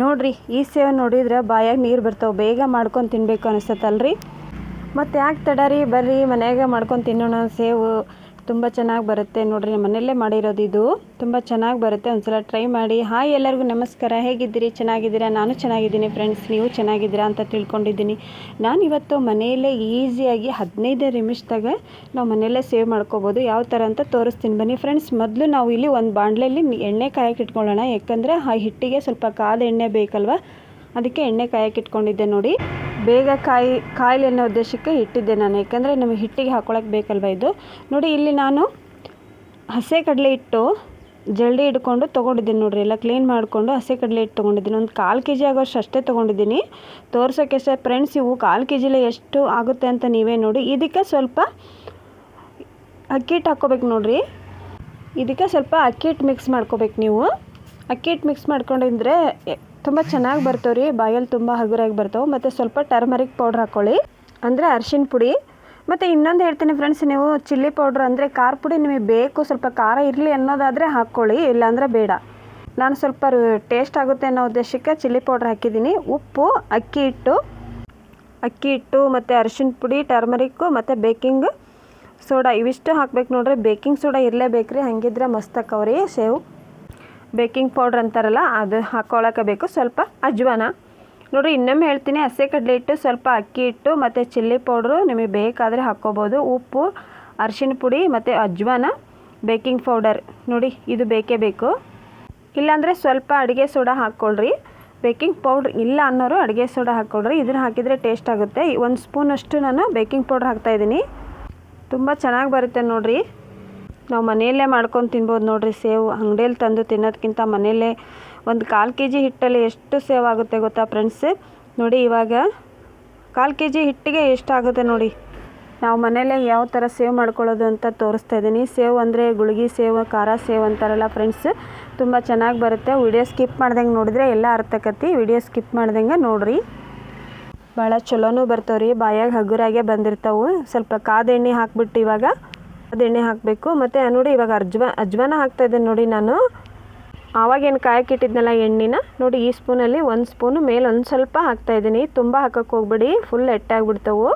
ನೋಡ್ರಿ, ಈ ಸೇವೆ ನೋಡಿದ್ರೆ ಬಾಯಾಗ ನೀರು ಬರ್ತಾವೆ. ಬೇಗ ಮಾಡ್ಕೊಂಡು ತಿನ್ಬೇಕು ಅನಿಸ್ತತಲ್ರಿ? ಮತ್ತು ಯಾಕೆ ತಡ ರೀ ಬರ್ರಿ, ಮನ್ಯಾಗ ಮಾಡ್ಕೊಂಡು ತಿನ್ನೋಣ ಸೇವು. ತುಂಬ ಚೆನ್ನಾಗಿ ಬರುತ್ತೆ. ನೋಡ್ರಿ ಮನೆಯಲ್ಲೇ ಮಾಡಿರೋದು ಇದು. ತುಂಬ ಚೆನ್ನಾಗಿ ಬರುತ್ತೆ. ಒಂದ್ಸಲ ಟ್ರೈ ಮಾಡಿ. ಹಾಯ್ ಎಲ್ಲರಿಗೂ ನಮಸ್ಕಾರ. ಹೇಗಿದ್ದೀರಿ? ಚೆನ್ನಾಗಿದ್ದೀರಾ? ನಾನು ಚೆನ್ನಾಗಿದ್ದೀನಿ ಫ್ರೆಂಡ್ಸ್. ನೀವು ಚೆನ್ನಾಗಿದ್ದೀರಾ ಅಂತ ತಿಳ್ಕೊಂಡಿದ್ದೀನಿ. ನಾನು ಇವತ್ತು ಮನೆಯಲ್ಲೇ ಈಸಿಯಾಗಿ ಹದಿನೈದು ನಿಮಿಷದಾಗ ನಾವು ಮನೆಯಲ್ಲೇ ಸೇವ್ ಮಾಡ್ಕೋಬೋದು. ಯಾವ ಥರ ಅಂತ ತೋರಿಸ್ತೀನಿ ಬನ್ನಿ. ಫ್ರೆಂಡ್ಸ್, ಮೊದಲು ನಾವು ಇಲ್ಲಿ ಒಂದು ಬಾಣಲೆಯಲ್ಲಿ ಎಣ್ಣೆ ಕಾಯಕ್ಕೆ ಇಟ್ಕೊಳ್ಳೋಣ. ಯಾಕಂದರೆ ಆ ಹಿಟ್ಟಿಗೆ ಸ್ವಲ್ಪ ಕಾದ ಎಣ್ಣೆ ಬೇಕಲ್ವ? ಅದಕ್ಕೆ ಎಣ್ಣೆ ಕಾಯಕ್ಕೆ ಇಟ್ಕೊಂಡಿದ್ದೆ ನೋಡಿ. ಬೇಗ ಕಾಯಿ, ಕಾಯಿಲೆ ಅನ್ನೋ ಉದ್ದೇಶಕ್ಕೆ ಇಟ್ಟಿದ್ದೆ ನಾನು. ಯಾಕಂದರೆ ನಮಗೆ ಹಿಟ್ಟಿಗೆ ಹಾಕೊಳಕ್ಕೆ ಬೇಕಲ್ವ ಇದು? ನೋಡಿ, ಇಲ್ಲಿ ನಾನು ಹಸೆ ಕಡಲೆ ಹಿಟ್ಟು ಜಲ್ಡಿ ಹಿಡ್ಕೊಂಡು ತೊಗೊಂಡಿದ್ದೀನಿ ನೋಡಿರಿ. ಎಲ್ಲ ಕ್ಲೀನ್ ಮಾಡಿಕೊಂಡು ಹಸೆ ಕಡಲೆ ಹಿಟ್ಟು ತೊಗೊಂಡಿದ್ದೀನಿ. ಒಂದು ಕಾಲು ಕೆ ಜಿ ಆಗೋಷ್ಟು ಅಷ್ಟೇ ತೊಗೊಂಡಿದ್ದೀನಿ. ತೋರ್ಸೋಕ್ಕೆ ಸರ್ ಫ್ರೆಂಡ್ಸ್ ಇವು ಕಾಲು ಕೆ ಜಿಲೇ ಎಷ್ಟು ಆಗುತ್ತೆ ಅಂತ ನೀವೇ ನೋಡಿ. ಇದಕ್ಕೆ ಸ್ವಲ್ಪ ಅಕ್ಕಿ ಹಿಟ್ಟು ಹಾಕ್ಕೋಬೇಕು ನೋಡಿರಿ. ಇದಕ್ಕೆ ಸ್ವಲ್ಪ ಅಕ್ಕಿ ಹಿಟ್ಟು ಮಿಕ್ಸ್ ಮಾಡ್ಕೋಬೇಕು ನೀವು. ಅಕ್ಕಿ ಹಿಟ್ಟು ಮಿಕ್ಸ್ ಮಾಡ್ಕೊಂಡಿದ್ರೆ ತುಂಬ ಚೆನ್ನಾಗಿ ಬರ್ತವೆ ರೀ ಬಾಯಲ್ಲಿ ತುಂಬ ಹಗುರಾಗಿ ಬರ್ತವೆ. ಮತ್ತು ಸ್ವಲ್ಪ ಟರ್ಮರಿಕ್ ಪೌಡ್ರ್ ಹಾಕ್ಕೊಳ್ಳಿ ಅಂದರೆ ಅರ್ಶಿನ ಪುಡಿ. ಮತ್ತು ಇನ್ನೊಂದು ಹೇಳ್ತೀನಿ ಫ್ರೆಂಡ್ಸ್ ನೀವು ಚಿಲ್ಲಿ ಪೌಡ್ರ್ ಅಂದರೆ ಖಾರ ಪುಡಿ ನಿಮಗೆ ಬೇಕು, ಸ್ವಲ್ಪ ಖಾರ ಇರಲಿ ಅನ್ನೋದಾದರೆ ಹಾಕ್ಕೊಳ್ಳಿ ಇಲ್ಲಾಂದರೆ ಬೇಡ. ನಾನು ಸ್ವಲ್ಪ ಟೇಸ್ಟ್ ಆಗುತ್ತೆ ಅನ್ನೋ ಉದ್ದೇಶಕ್ಕೆ ಚಿಲ್ಲಿ ಪೌಡ್ರ್ ಹಾಕಿದ್ದೀನಿ. ಉಪ್ಪು, ಅಕ್ಕಿ ಹಿಟ್ಟು ಅಕ್ಕಿ ಹಿಟ್ಟು, ಮತ್ತು ಅರ್ಶಿನ ಪುಡಿ, ಟರ್ಮರಿಕ್ಕು, ಮತ್ತು ಬೇಕಿಂಗ್ ಸೋಡಾ, ಇವಿಷ್ಟು ಹಾಕ್ಬೇಕು ನೋಡ್ರಿ. ಬೇಕಿಂಗ್ ಸೋಡಾ ಇರಲೇಬೇಕು ರೀ ಹಂಗಿದ್ರೆ ಮಸ್ತ್ ಹಾಕವ್ರಿ ಸೇವು ಬೇಕಿಂಗ್ ಪೌಡ್ರ್ ಅಂತಾರಲ್ಲ, ಅದು ಹಾಕ್ಕೊಳಕ್ಕೆ ಬೇಕು. ಸ್ವಲ್ಪ ಅಜ್ವಾನ. ನೋಡಿರಿ, ಇನ್ನೊಮ್ಮೆ ಹೇಳ್ತೀನಿ, ಹಸಿ ಕಡಲೆ ಹಿಟ್ಟು ಸ್ವಲ್ಪ ಅಕ್ಕಿ ಹಿಟ್ಟು, ಮತ್ತು ಚಿಲ್ಲಿ ಪೌಡ್ರು ನಿಮಗೆ ಬೇಕಾದರೆ ಹಾಕ್ಕೋಬೋದು. ಉಪ್ಪು ಅರಿಶಿನ ಪುಡಿ, ಮತ್ತು ಅಜ್ವಾನ, ಬೇಕಿಂಗ್ ಪೌಡರ್. ನೋಡಿ, ಇದು ಬೇಕೇ ಬೇಕು. ಇಲ್ಲಾಂದರೆ ಸ್ವಲ್ಪ ಅಡುಗೆ ಸೋಡಾ ಹಾಕ್ಕೊಳ್ರಿ. ಬೇಕಿಂಗ್ ಪೌಡ್ರ್ ಇಲ್ಲ ಅನ್ನೋರು ಅಡುಗೆ ಸೋಡಾ ಹಾಕ್ಕೊಳ್ರಿ. ಇದನ್ನು ಹಾಕಿದರೆ ಟೇಸ್ಟ್ ಆಗುತ್ತೆ. ಒಂದು ಸ್ಪೂನಷ್ಟು ನಾನು ಬೇಕಿಂಗ್ ಪೌಡ್ರ್ ಹಾಕ್ತಾಯಿದ್ದೀನಿ ತುಂಬ ಚೆನ್ನಾಗಿ ಬರುತ್ತೆ ನೋಡಿರಿ. ನಾವು ಮನೆಯಲ್ಲೇ ಮಾಡ್ಕೊಂಡು ತಿನ್ಬೋದು ನೋಡಿರಿ ಸೇವು ಅಂಗಡಿಯಲ್ಲಿ ತಂದು ತಿನ್ನೋದಕ್ಕಿಂತ ಮನೆಯಲ್ಲೇ ಒಂದು ಕಾಲು ಕೆ ಜಿ ಹಿಟ್ಟಲ್ಲಿ ಎಷ್ಟು ಸೇವ್ ಆಗುತ್ತೆ ಗೊತ್ತಾ ಫ್ರೆಂಡ್ಸ್ ನೋಡಿ ಇವಾಗ ಕಾಲು ಕೆ ಜಿ ಹಿಟ್ಟಿಗೆ ಎಷ್ಟಾಗುತ್ತೆ ನೋಡಿ. ನಾವು ಮನೆಯಲ್ಲೇ ಯಾವ ಥರ ಸೇವ್ ಮಾಡ್ಕೊಳ್ಳೋದು ಅಂತ ತೋರಿಸ್ತಾ ಇದ್ದೀನಿ. ಸೇವ್ ಅಂದರೆ ಗುಳಿಗೆ ಸೇವ್, ಖಾರ ಸೇವ್ ಅಂತಾರಲ್ಲ ಫ್ರೆಂಡ್ಸ್ ತುಂಬ ಚೆನ್ನಾಗಿ ಬರುತ್ತೆ. ವಿಡಿಯೋ ಸ್ಕಿಪ್ ಮಾಡ್ದಂಗೆ ನೋಡಿದರೆ ಎಲ್ಲ ಅರ್ಥಕತಿ ವಿಡಿಯೋ ಸ್ಕಿಪ್ ಮಾಡ್ದಂಗೆ ನೋಡಿರಿ. ಭಾಳ ಚಲೋನೂ ಬರ್ತಾವ್ರಿ. ಬಾಯಾಗ ಹಗುರಾಗೆ ಬಂದಿರ್ತಾವೆ. ಸ್ವಲ್ಪ ಕಾದೆಣ್ಣೆ ಹಾಕ್ಬಿಟ್ಟು ಇವಾಗ ಅದು ಎಣ್ಣೆ ಹಾಕಬೇಕು. ಮತ್ತು ನೋಡಿ ಇವಾಗ ಅಜ್ವಾ ಅಜ್ವಾನ ಹಾಕ್ತಾಯಿದ್ದೇನೆ ನೋಡಿ ನಾನು. ಆವಾಗೇನು ಕಾಯಕ್ಕೆ ಇಟ್ಟಿದ್ನಲ್ಲ ಎಣ್ಣೆನ? ನೋಡಿ ಈ ಸ್ಪೂನಲ್ಲಿ ಒಂದು ಸ್ಪೂನು, ಮೇಲೆ ಒಂದು ಸ್ವಲ್ಪ ಹಾಕ್ತಾಯಿದ್ದೀನಿ ತುಂಬ ಹಾಕೋಕ್ಕೆ ಹೋಗ್ಬೇಡಿ ಫುಲ್ ಒಂದು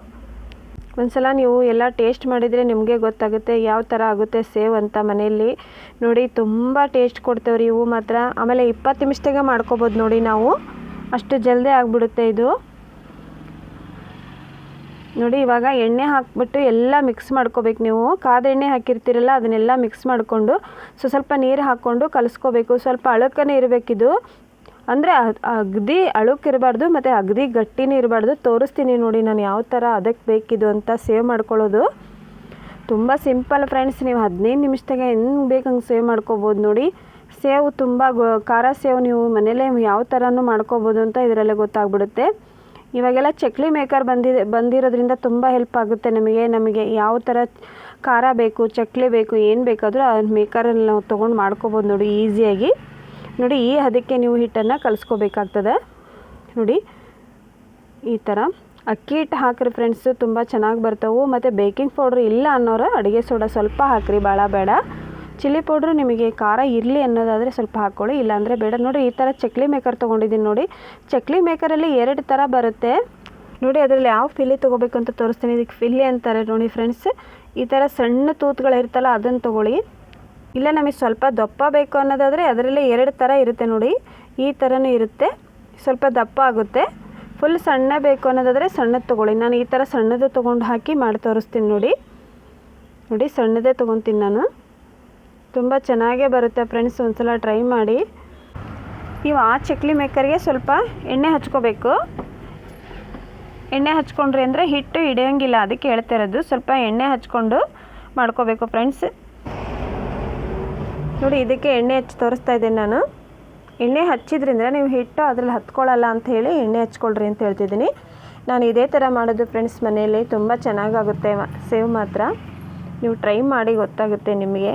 ಒಂದ್ಸಲ ನೀವು ಎಲ್ಲ ಟೇಸ್ಟ್ ಮಾಡಿದರೆ ನಿಮಗೆ ಗೊತ್ತಾಗುತ್ತೆ ಯಾವ ಥರ ಆಗುತ್ತೆ ಸೇವ್ ಅಂತ ಮನೆಯಲ್ಲಿ. ನೋಡಿ ತುಂಬ ಟೇಸ್ಟ್ ಕೊಡ್ತೇವೆ ರೀ ಇವು ಮಾತ್ರ. ಆಮೇಲೆ ಇಪ್ಪತ್ತು ನಿಮಿಷದಾಗ ಮಾಡ್ಕೋಬೋದು ನೋಡಿ ನಾವು. ಅಷ್ಟು ಜಲ್ದಿ ಆಗಿಬಿಡುತ್ತೆ ಇದು. ನೋಡಿ, ಇವಾಗ ಎಣ್ಣೆ ಹಾಕ್ಬಿಟ್ಟು ಎಲ್ಲ ಮಿಕ್ಸ್ ಮಾಡ್ಕೋಬೇಕು ನೀವು. ಕಾದ ಎಣ್ಣೆ ಹಾಕಿರ್ತೀರಲ್ಲ, ಅದನ್ನೆಲ್ಲ ಮಿಕ್ಸ್ ಮಾಡಿಕೊಂಡು ಸೊ, ಸ್ವಲ್ಪ ನೀರು ಹಾಕ್ಕೊಂಡು ಕಲಸ್ಕೋಬೇಕು. ಸ್ವಲ್ಪ ಅಳಕನೇ ಇರಬೇಕಿದು. ಅಂದರೆ ಅಗದಿ ಅಳುಕಿರಬಾರ್ದು, ಮತ್ತು ಅಗದಿ ಗಟ್ಟಿನೇ ಇರಬಾರ್ದು. ತೋರಿಸ್ತೀನಿ ನೋಡಿ ನಾನು ಯಾವ ಥರ ಅದಕ್ಕೆ ಬೇಕಿದು ಅಂತ ಸೇವ್ ಮಾಡ್ಕೊಳ್ಳೋದು. ತುಂಬ ಸಿಂಪಲ್ ಫ್ರೆಂಡ್ಸ್, ನೀವು ಹದಿನೈದು ನಿಮಿಷದಾಗ ಹೆಂಗೆ ಬೇಕು ಹಂಗೆ ಸೇವ್ ಮಾಡ್ಕೋಬೋದು ನೋಡಿ. ಸೇವು ತುಂಬ ಖಾರ ಸೇವು ನೀವು ಮನೇಲೇ ಯಾವ ಥರನೂ ಮಾಡ್ಕೋಬೋದು ಅಂತ ಇದರಲ್ಲೇ ಗೊತ್ತಾಗ್ಬಿಡುತ್ತೆ. ಇವಾಗೆಲ್ಲ ಚಕ್ಲಿ ಮೇಕರ್ ಬಂದಿದೆ ಬಂದಿರೋದ್ರಿಂದ ತುಂಬ ಹೆಲ್ಪ್ ಆಗುತ್ತೆ ನಮಗೆ ನಮಗೆ ಯಾವ ಥರ ಖಾರ ಬೇಕು, ಚಕ್ಲಿ ಬೇಕು, ಏನು ಬೇಕಾದರೂ ಆ ಮೇಕರಲ್ಲಿ ನಾವು ತೊಗೊಂಡು ಮಾಡ್ಕೋಬೋದು ನೋಡಿ ಈಸಿಯಾಗಿ. ನೋಡಿ ಈ ಅದಕ್ಕೆ ನೀವು ಹಿಟ್ಟನ್ನು ಕಲಿಸ್ಕೋಬೇಕಾಗ್ತದೆ. ನೋಡಿ ಈ ಥರ. ಅಕ್ಕಿ ಹಿಟ್ಟು ಹಾಕ್ರಿ ಫ್ರೆಂಡ್ಸು ತುಂಬ ಚೆನ್ನಾಗಿ ಬರ್ತವೆ. ಮತ್ತು ಬೇಕಿಂಗ್ ಪೌಡ್ರ್ ಇಲ್ಲ ಅನ್ನೋರು ಅಡುಗೆ ಸೋಡಾ ಸ್ವಲ್ಪ ಹಾಕ್ರಿ, ಭಾಳ ಬೇಡ. ಚಿಲ್ಲಿ ಪೌಡ್ರು ನಿಮಗೆ ಖಾರ ಇರಲಿ ಅನ್ನೋದಾದರೆ ಸ್ವಲ್ಪ ಹಾಕ್ಕೊಳ್ಳಿ, ಇಲ್ಲಾಂದರೆ ಬೇಡ. ನೋಡಿ, ಈ ಥರ ಚಕ್ಲಿ ಮೇಕರ್ ತೊಗೊಂಡಿದ್ದೀನಿ ನೋಡಿ. ಚಕ್ಲಿ ಮೇಕರಲ್ಲಿ ಎರಡು ಥರ ಬರುತ್ತೆ. ನೋಡಿ, ಅದರಲ್ಲಿ ಯಾವ ಫಿಲ್ಲಿ ತೊಗೋಬೇಕು ಅಂತ ತೋರಿಸ್ತೀನಿ. ಇದಕ್ಕೆ ಫಿಲ್ಲಿ ಅಂತಾರೆ ನೋಡಿ ಫ್ರೆಂಡ್ಸ್. ಈ ಥರ ಸಣ್ಣ ತೂತುಗಳಿರ್ತಲ್ಲ ಅದನ್ನು ತೊಗೊಳ್ಳಿ. ಇಲ್ಲ, ನಮಗೆ ಸ್ವಲ್ಪ ದಪ್ಪ ಬೇಕು ಅನ್ನೋದಾದರೆ ಅದರಲ್ಲಿ ಎರಡು ಥರ ಇರುತ್ತೆ ನೋಡಿ. ಈ ಥರನೂ ಇರುತ್ತೆ. ಸ್ವಲ್ಪ ದಪ್ಪ ಆಗುತ್ತೆ. ಫುಲ್ ಸಣ್ಣ ಬೇಕು ಅನ್ನೋದಾದರೆ ಸಣ್ಣದು ತೊಗೊಳ್ಳಿ. ನಾನು ಈ ಥರ ಸಣ್ಣದು ತೊಗೊಂಡು ಹಾಕಿ ಮಾಡಿ ತೋರಿಸ್ತೀನಿ ನೋಡಿ. ನೋಡಿ, ಸಣ್ಣದೇ ತೊಗೊತೀನಿ ನಾನು. ತುಂಬ ಚೆನ್ನಾಗೇ ಬರುತ್ತೆ ಫ್ರೆಂಡ್ಸ್, ಒಂದ್ಸಲ ಟ್ರೈ ಮಾಡಿ. ನೀವು ಆ ಚಕ್ಲಿ ಮೇಕರ್ಗೆ ಸ್ವಲ್ಪ ಎಣ್ಣೆ ಹಚ್ಕೋಬೇಕು. ಎಣ್ಣೆ ಹಚ್ಕೊಂಡ್ರಿ ಅಂದರೆ ಹಿಟ್ಟು ಹಿಡಿಯೋಂಗಿಲ್ಲ, ಅದಕ್ಕೆ ಹೇಳ್ತಿರೋದು ಸ್ವಲ್ಪ ಎಣ್ಣೆ ಹಚ್ಕೊಂಡು ಮಾಡ್ಕೋಬೇಕು ಫ್ರೆಂಡ್ಸ್. ನೋಡಿ, ಇದಕ್ಕೆ ಎಣ್ಣೆ ಹಚ್ಚಿ ತೋರಿಸ್ತಾ ಇದ್ದೀನಿ ನಾನು. ಎಣ್ಣೆ ಹಚ್ಚಿದ್ರಿಂದ ನೀವು ಹಿಟ್ಟು ಅದ್ರಲ್ಲಿ ಹತ್ಕೊಳ್ಳಲ್ಲ ಅಂತ ಹೇಳಿ ಎಣ್ಣೆ ಹಚ್ಕೊಳ್ರಿ ಅಂತ ಹೇಳ್ತಿದ್ದೀನಿ. ನಾನು ಇದೇ ಥರ ಮಾಡೋದು ಫ್ರೆಂಡ್ಸ್ ಮನೆಯಲ್ಲಿ. ತುಂಬ ಚೆನ್ನಾಗಾಗುತ್ತೆ, ಸೇವ್ ಮಾತ್ರ. ನೀವು ಟ್ರೈ ಮಾಡಿ ಗೊತ್ತಾಗುತ್ತೆ ನಿಮಗೆ.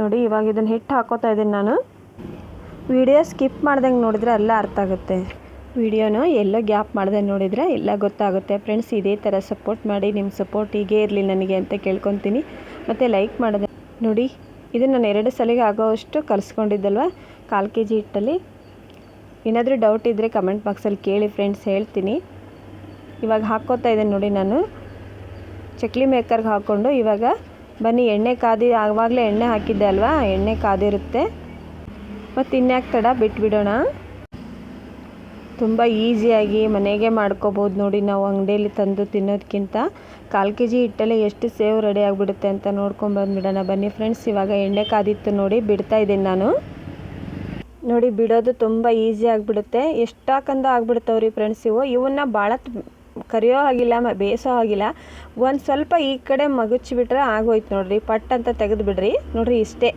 ನೋಡಿ, ಇವಾಗ ಇದನ್ನು ಹಿಟ್ಟು ಹಾಕೋತಾ ಇದ್ದೀನಿ ನಾನು. ವಿಡಿಯೋ ಸ್ಕಿಪ್ ಮಾಡ್ದಂಗೆ ನೋಡಿದ್ರೆ ಎಲ್ಲ ಅರ್ಥ ಆಗುತ್ತೆ. ವಿಡಿಯೋನ ಎಲ್ಲ ಗ್ಯಾಪ್ ಮಾಡ್ದೆ ನೋಡಿದರೆ ಎಲ್ಲ ಗೊತ್ತಾಗುತ್ತೆ. ಫ್ರೆಂಡ್ಸ್ ಇದೇ ಥರ ಸಪೋರ್ಟ್ ಮಾಡಿ ನಿಮ್ಮ ಸಪೋರ್ಟ್ ಹೀಗೆ ಇರಲಿ ನನಗೆ ಅಂತ ಕೇಳ್ಕೊತೀನಿ. ಮತ್ತು ಲೈಕ್ ಮಾಡಿದೆ. ನೋಡಿ, ಇದು ನಾನು ಎರಡು ಸಲಿಗೆ ಆಗೋವಷ್ಟು ಕಲಿಸ್ಕೊಂಡಿದ್ದಲ್ವ? ಕಾಲು ಕೆ ಜಿ ಹಿಟ್ಟಲ್ಲಿ. ಏನಾದರೂ ಡೌಟ್ ಇದ್ದರೆ ಕಮೆಂಟ್ ಬಾಕ್ಸಲ್ಲಿ ಕೇಳಿ ಫ್ರೆಂಡ್ಸ್ ಹೇಳ್ತೀನಿ. ಇವಾಗ ಹಾಕ್ಕೋತಾ ಇದ್ದೇನೆ ನೋಡಿ ನಾನು. ಚಕ್ಲಿ ಮೇಕರ್ಗೆ ಹಾಕ್ಕೊಂಡು ಇವಾಗ ಬನ್ನಿ, ಎಣ್ಣೆ ಕಾದಿ, ಆವಾಗಲೇ ಎಣ್ಣೆ ಹಾಕಿದ್ದೆ ಅಲ್ವಾ? ಎಣ್ಣೆ ಕಾದಿರುತ್ತೆ. ಮತ್ತು ಇನ್ಯಾಕೆ ತಡ? ಬಿಟ್ಬಿಡೋಣ. ತುಂಬ ಈಸಿಯಾಗಿ ಮನೆಗೆ ಮಾಡ್ಕೋಬೋದು ನೋಡಿ ನಾವು ಅಂಗಡಿಯಲ್ಲಿ ತಂದು ತಿನ್ನೋದಕ್ಕಿಂತ ಕಾಲು ಕೆ ಜಿ ಹಿಟ್ಟಲ್ಲೇ ಎಷ್ಟು ಸೇವ್ ರೆಡಿ ಆಗಿಬಿಡುತ್ತೆ ಅಂತ ನೋಡ್ಕೊಂಡು ಬಂದುಬಿಡೋಣ. ಬನ್ನಿ ಫ್ರೆಂಡ್ಸ್, ಇವಾಗ ಎಣ್ಣೆ ಕಾದಿತ್ತು ನೋಡಿ ಬಿಡ್ತಾ ಇದ್ದೀನಿ ನಾನು. ನೋಡಿ ಬಿಡೋದು ತುಂಬ ಈಸಿ ಆಗಿಬಿಡುತ್ತೆ. ಎಷ್ಟಾಕಂದ ಆಗ್ಬಿಡ್ತಾವ್ರಿ ಫ್ರೆಂಡ್ಸ್ ಇವು? ಇವನ್ನ ಭಾಳ ಕರಿಯೋ ಆಗಿಲ್ಲ ಮ ಬೇಯಿಸೋ ಆಗಿಲ್ಲ ಒಂದು ಸ್ವಲ್ಪ ಈ ಕಡೆ ಮಗುಚಿಬಿಟ್ರೆ ಆಗೋಯ್ತು ನೋಡಿರಿ. ಪಟ್ ಅಂತ ತೆಗೆದು ಬಿಡ್ರಿ ನೋಡಿರಿ ಇಷ್ಟೇ.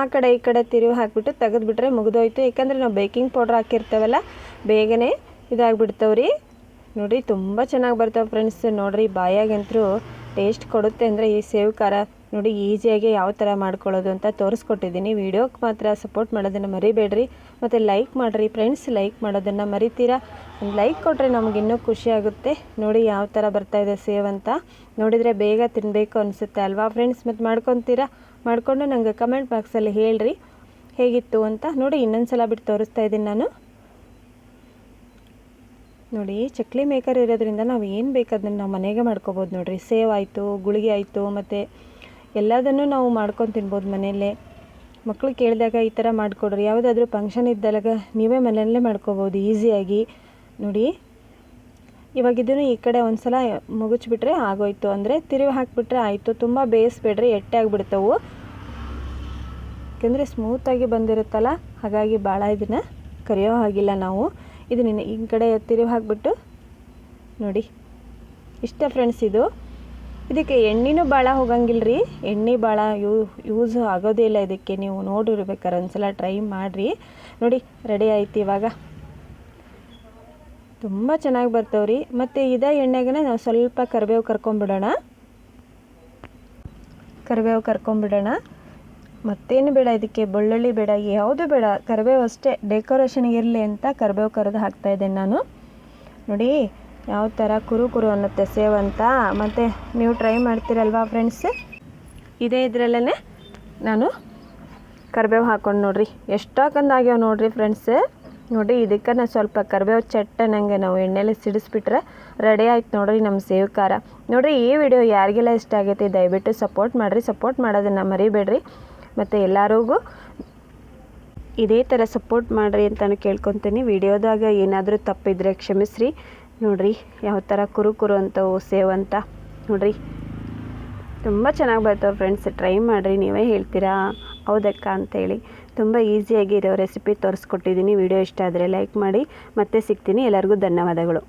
ಆ ಕಡೆ ಈ ಕಡೆ ತಿರುವು ಹಾಕಿಬಿಟ್ಟು ತೆಗೆದುಬಿಟ್ರೆ ಮುಗಿದೋಯ್ತು. ಯಾಕಂದರೆ ನಾವು ಬೇಕಿಂಗ್ ಪೌಡ್ರ್ ಹಾಕಿರ್ತೇವಲ್ಲ, ಬೇಗನೆ ಇದಾಗ್ಬಿಡ್ತಾವ್ರಿ. ನೋಡಿ ತುಂಬ ಚೆನ್ನಾಗಿ ಬರ್ತಾವೆ ಫ್ರೆಂಡ್ಸ್. ನೋಡಿರಿ, ಬಾಯಾಗಂತರೂ ಟೇಸ್ಟ್ ಕೊಡುತ್ತೆ ಅಂದರೆ ಈ ಸೇವ್ ಖಾರ ನೋಡಿ ಈಸಿಯಾಗಿ ಯಾವ ಥರ ಮಾಡ್ಕೊಳ್ಳೋದು ಅಂತ ತೋರಿಸ್ಕೊಟ್ಟಿದ್ದೀನಿ. ವೀಡಿಯೋಕ್ಕೆ ಮಾತ್ರ ಸಪೋರ್ಟ್ ಮಾಡೋದನ್ನು ಮರಿಬೇಡ್ರಿ. ಮತ್ತು ಲೈಕ್ ಮಾಡಿರಿ ಫ್ರೆಂಡ್ಸ್ ಲೈಕ್ ಮಾಡೋದನ್ನು ಮರಿತೀರಾ? ಲೈಕ್ ಕೊಟ್ಟರೆ ನಮ್ಗೆ ಇನ್ನೂ ಖುಷಿ ಆಗುತ್ತೆ. ನೋಡಿ ಯಾವ ಥರ ಬರ್ತಾಯಿದೆ ಸೇವ್ ಅಂತ. ನೋಡಿದರೆ ಬೇಗ ತಿನ್ನಬೇಕು ಅನಿಸುತ್ತೆ ಅಲ್ವಾ ಫ್ರೆಂಡ್ಸ್ ಮತ್ತು ಮಾಡ್ಕೊತೀರಾ? ಮಾಡಿಕೊಂಡು ನನಗೆ ಕಮೆಂಟ್ ಬಾಕ್ಸಲ್ಲಿ ಹೇಳ್ರಿ. ಹೇಗಿತ್ತು ಅಂತ. ನೋಡಿ ಇನ್ನೊಂದು ಸಲ ಬಿಟ್ಟು ತೋರಿಸ್ತಾ ಇದ್ದೀನಿ ನಾನು. ನೋಡಿ ಚಕ್ಲಿ ಮೇಕರ್ ಇರೋದ್ರಿಂದ ನಾವು ಏನು ಬೇಕಾದನ್ನು ನಾವು ಮನೆಗೆ ಮಾಡ್ಕೋಬೋದು ನೋಡಿರಿ. ಸೇವ್ ಆಯಿತು, ಗುಳಿಗೆ ಆಯಿತು, ಮತ್ತು ಎಲ್ಲದನ್ನು ನಾವು ಮಾಡ್ಕೊಂಡು ತಿನ್ಬೋದು ಮನೆಯಲ್ಲೇ. ಮಕ್ಕಳು ಕೇಳಿದಾಗ ಈ ಥರ ಮಾಡಿಕೊಡ್ರಿ. ಯಾವುದಾದ್ರೂ ಫಂಕ್ಷನ್ ಇದ್ದಾಗ ನೀವೇ ಮನೆಯಲ್ಲೇ ಮಾಡ್ಕೋಬೋದು ಈಸಿಯಾಗಿ ನೋಡಿ, ಇವಾಗ ಇದನ್ನು ಈ ಕಡೆ ಒಂದು ಸಲ ಮುಗಿಸ್ಬಿಟ್ರೆ ಆಗೋಯ್ತು. ಅಂದರೆ ತಿರುವಿ ಹಾಕಿಬಿಟ್ರೆ ಆಯಿತು. ತುಂಬ ಬೇಯಿಸ್ಬೇಡ್ರಿ, ಎಟ್ಟೆ ಆಗಿಬಿಡ್ತವು. ಯಾಕೆಂದರೆ ಸ್ಮೂತಾಗಿ ಬಂದಿರುತ್ತಲ್ಲ, ಹಾಗಾಗಿ ಭಾಳ ಇದನ್ನು ಕರಿಯೋ ಹಾಗಿಲ್ಲ ನಾವು. ಇದನ್ನ ಈ ಕಡೆ ತಿರುವಿ ಹಾಕಿಬಿಟ್ಟು ನೋಡಿ. ಇಷ್ಟ ಫ್ರೆಂಡ್ಸ್ ಇದು. ಇದಕ್ಕೆ ಎಣ್ಣೆನೂ ಭಾಳ ಹೋಗಂಗಿಲ್ಲ ರೀ ಎಣ್ಣೆ ಭಾಳ ಯೂ, ಯೂಸ್ ಆಗೋದೇ ಇಲ್ಲ ಇದಕ್ಕೆ. ನೀವು ನೋಡಿರ್ಬೇಕಾರೆ ಒಂದ್ಸಲ ಟ್ರೈ ಮಾಡಿರಿ. ನೋಡಿ ರೆಡಿ ಆಯ್ತು ಇವಾಗ. ತುಂಬ ಚೆನ್ನಾಗಿ ಬರ್ತಾವ್ರಿ. ಮತ್ತು ಇದೇ ಎಣ್ಣೆಗೆ ನಾವು ಸ್ವಲ್ಪ ಕರಿಬೇವು ಕರ್ಕೊಂಬಿಡೋಣ. ಕರಿಬೇವು ಕರ್ಕೊಂಬಿಡೋಣ. ಮತ್ತೇನು ಬೇಡ ಇದಕ್ಕೆ? ಬೆಳ್ಳುಳ್ಳಿ ಬೇಡ, ಯಾವುದು ಬೇಡ. ಕರಿಬೇವು ಅಷ್ಟೇ. ಡೆಕೋರೇಷನ್ಗೆ ಇರಲಿ ಅಂತ ಕರಿಬೇವು ಕರೆದು ಹಾಕ್ತಾಯಿದ್ದೇನೆ ನಾನು. ನೋಡಿ ಯಾವ ಥರ ಕುರು ಕುರು ಅನ್ನುತ್ತೆ ಸೇವ್ ಅಂತ. ಮತ್ತು ನೀವು ಟ್ರೈ ಮಾಡ್ತೀರಲ್ವಾ ಫ್ರೆಂಡ್ಸ್ ಇದೇ ಇದರಲ್ಲೇ ನಾನು ಕರಿಬೇವು ಹಾಕ್ಕೊಂಡು ನೋಡ್ರಿ. ಎಷ್ಟು ಆಗ್ಯಾವ ನೋಡ್ರಿ ಫ್ರೆಂಡ್ಸ್ ನೋಡಿ, ಇದಕ್ಕೆ ನಾನು ಸ್ವಲ್ಪ ಕರಿಬೇವು ಚಟ್ಟನಂಗೆ ನಾವು ಎಣ್ಣೆಲಿ ಸಿಡಿಸ್ಬಿಟ್ರೆ ರೆಡಿ ಆಯ್ತು ನೋಡ್ರಿ ನಮ್ಮ ಸೇವ್ ಖಾರ ನೋಡ್ರಿ, ಈ ವಿಡಿಯೋ ಯಾರಿಗೆಲ್ಲ ಇಷ್ಟ ಆಗೈತಿ ದಯವಿಟ್ಟು ಸಪೋರ್ಟ್ ಮಾಡಿರಿ. ಸಪೋರ್ಟ್ ಮಾಡೋದನ್ನು ಮರಿಬೇಡ್ರಿ. ಮತ್ತು ಎಲ್ಲರಿಗೂ ಇದೇ ಥರ ಸಪೋರ್ಟ್ ಮಾಡಿರಿ ಅಂತಾನು ಕೇಳ್ಕೊತೀನಿ. ವಿಡಿಯೋದಾಗ ಏನಾದರೂ ತಪ್ಪಿದ್ರೆ ಕ್ಷಮಿಸ್ರಿ. ನೋಡ್ರಿ, ಯಾವ ಥರ ಕುರು ಕುರು ಅಂತವು ಸೇವ್ ಅಂತ. ನೋಡ್ರಿ, ತುಂಬ ಚೆನ್ನಾಗಿ ಬರ್ತಾವೆ ಫ್ರೆಂಡ್ಸ್ ಟ್ರೈ ಮಾಡಿರಿ, ನೀವೇ ಹೇಳ್ತೀರಾ? ಹೌದಕ್ಕ ಅಂತೇಳಿ. ತುಂಬ ಈಸಿಯಾಗಿ ಇರೋ ರೆಸಿಪಿ ತೋರಿಸ್ಕೊಟ್ಟಿದ್ದೀನಿ ವಿಡಿಯೋ ಇಷ್ಟ ಆದರೆ ಲೈಕ್ ಮಾಡಿ. ಮತ್ತೆ ಸಿಗ್ತೀನಿ. ಎಲ್ಲರಿಗೂ ಧನ್ಯವಾದಗಳು.